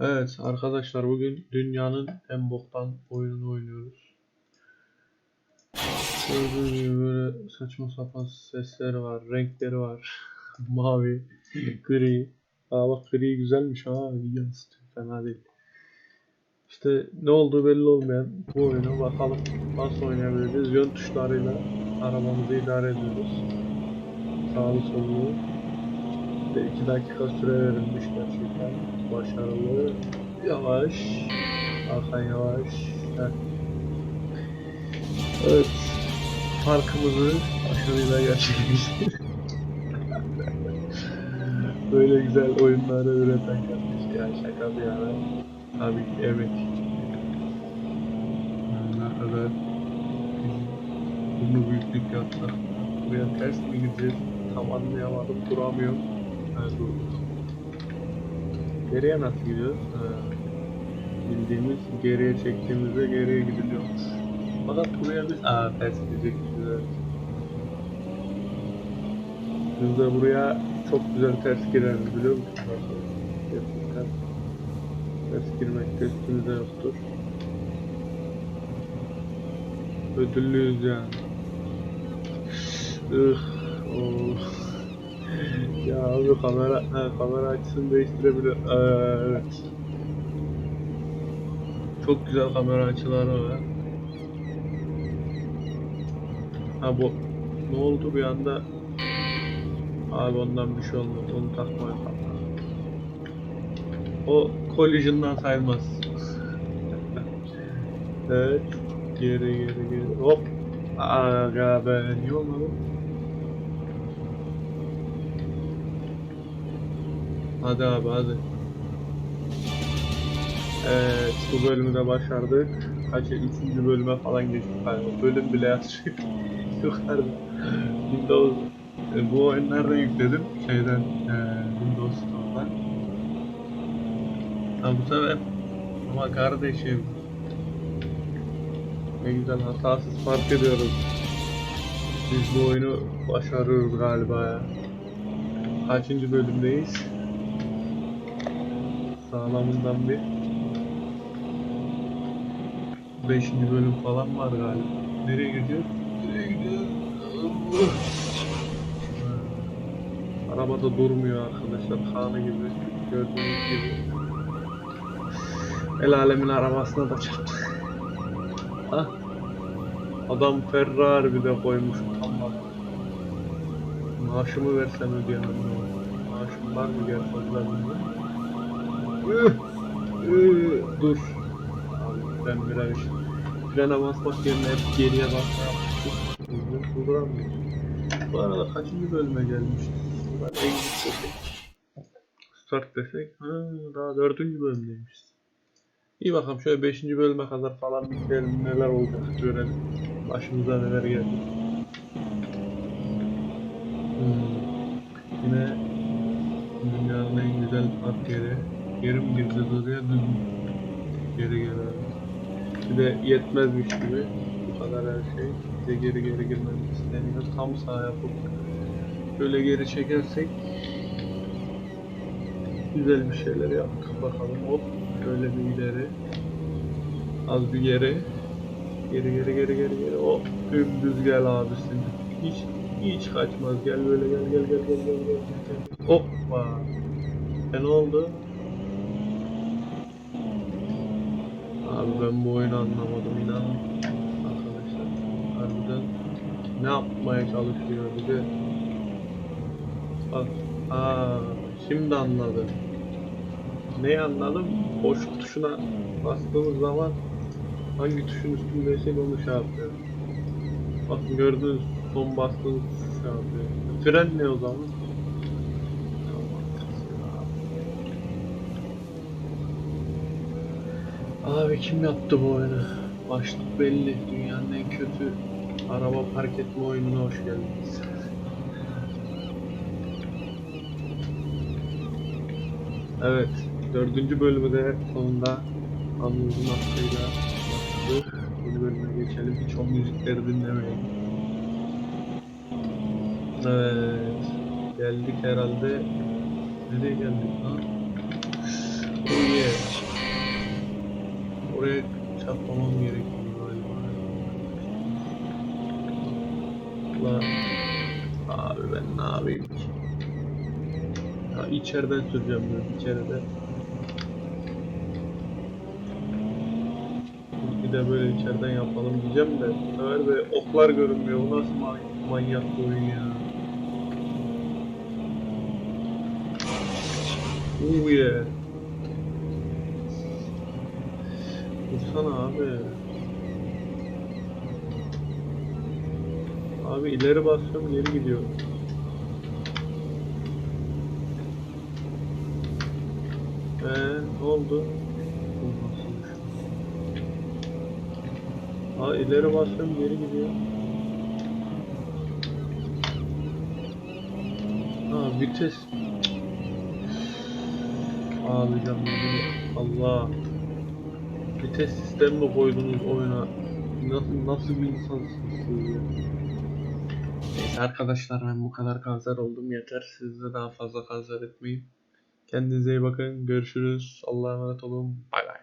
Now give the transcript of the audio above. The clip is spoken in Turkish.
Evet arkadaşlar bugün dünyanın en boktan oyununu oynuyoruz. Gördüğünüz gibi böyle saçma sapan sesleri var, renkleri var. Mavi, gri. Aa bak gri güzelmiş ha, yansıtıyor fena değil. İşte ne olduğu belli olmayan bu oyunu bakalım nasıl oynayabiliriz. Yön tuşlarıyla arabamızı idare ediyoruz. Sağlı sollu. İşte 2 dakika süre verilmiş gerçekten. Başarılı. Yavaş. Hakan yavaş. Heh. Evet. Farkımızı başarıyla gerçekleştirdik. Böyle güzel oyunları üreten kardeş ya şaka bir yana. Tabii emek. Ne kadar bunu büyüklük yaptık. Buraya ters mi gideceğiz? Tam anlayamadım. Duramıyorum. Geriye nasıl gidiyoruz? Ha. Bildiğimiz geriye çektiğimizde geriye gidiliyormuş. Fakat buraya biz... Aa ters gidecekmişiz evet. Biz de buraya çok güzel ters gireriz biliyor musun? Gerçekten ters girmek de üstümüzde yoktur. Ödüllüyüz yani. Ih, oh. Ya abi kamera, ha, kamera açısını değiştirebilir. Ee, evet. Çok güzel kamera açıları var. Ha bu ne oldu bir anda? Abi ondan bir şey olmadı. Onu takmaya kalk. O collision'dan sayılmaz. evet. Geri geri geri. Hop. Aga be niye olmadı? Hadi abi hadi. Evet bu bölümü de başardık. Kaç üçüncü bölüme falan geçtik galiba. Bölüm bile yazıyor. Yukarıda. Windows. E, bu oyunu nereden yükledim? Şeyden e, Windows Store'dan. Ha bu sefer ama kardeşim ne güzel hatasız fark ediyoruz. Biz bu oyunu başarıyoruz galiba ya. Kaçıncı bölümdeyiz? Sağlamından bir Beşinci bölüm falan var galiba. Nereye gidiyor? Nereye gidiyor? Allah! Ha. Araba da durmuyor arkadaşlar. Kanı gibi. Gördüğünüz gibi. El alemin arabasına da çarptı. Adam Ferrari bir de koymuş. Allah. Maaşımı versem ödeyemem. Maaşım var mı bilmiyorum. Üh! Üh! Dur. Abi ben biraz frene basmak yerine hep geriye basmaya başladım. Durduramıyorum. Bu arada kaçıncı bölüme desek. Start desek. Ha, daha dördüncü bölümdeymişiz. İyi bakalım şöyle beşinci bölüme kadar falan bitirelim neler olacak görelim. Başımıza neler geldi. Hmm. Yine dünyanın en güzel park yeri. Yerim girdi oraya düz geri geri. Bir de yetmezmiş gibi bu kadar her şey. Bir de geri geri girmemiz isteniyor. Tam sağ yapıp böyle geri çekersek güzel bir şeyler yaptık bakalım. Hop şöyle bir ileri. Az bir geri. Geri geri geri geri geri. Hop dümdüz gel abisin. Hiç hiç kaçmaz. Gel böyle gel gel gel gel gel. gel. Hoppa. E ne oldu? Abi ben bu oyunu anlamadım inan. Arkadaşlar harbiden ne yapmaya çalışıyor bir de. Bak aa şimdi anladım. Neyi anladım? Boşluk tuşuna bastığımız zaman hangi tuşun üstündeysek onu şey yapıyor. Bakın gördünüz son bastığınız şey yapıyor. Fren ne o zaman? Abi kim yaptı bu oyunu? Başlık belli. Dünyanın en kötü araba park etme oyununa hoş geldiniz. Evet. Dördüncü bölümü de sonunda anımızın hakkıyla başladık. Yeni bölüme geçelim. Hiç o müzikleri dinlemeyin. Evet. Geldik herhalde. Nereye geldik lan? Oh yeah. Oraya çarpmamam gerekiyor galiba. La abi ben ne yapayım ki? Ya içeriden süreceğim ben içeride. Bir de böyle içeriden yapalım diyeceğim de sefer de oklar görünmüyor. Bu nasıl man- manyak bir oyun ya. Oh yeah. Vursana abi. Abi ileri basıyorum geri gidiyor. Eee ne oldu? Aa ileri basıyorum geri gidiyor. Ha vites. Ağlayacağım Allah. Vites sistemi mi koydunuz oyuna? Nasıl, nasıl bir insansınız siz ya? Arkadaşlar ben bu kadar kanser oldum yeter. Siz de daha fazla kanser etmeyin. Kendinize iyi bakın. Görüşürüz. Allah'a emanet olun. Bay bay.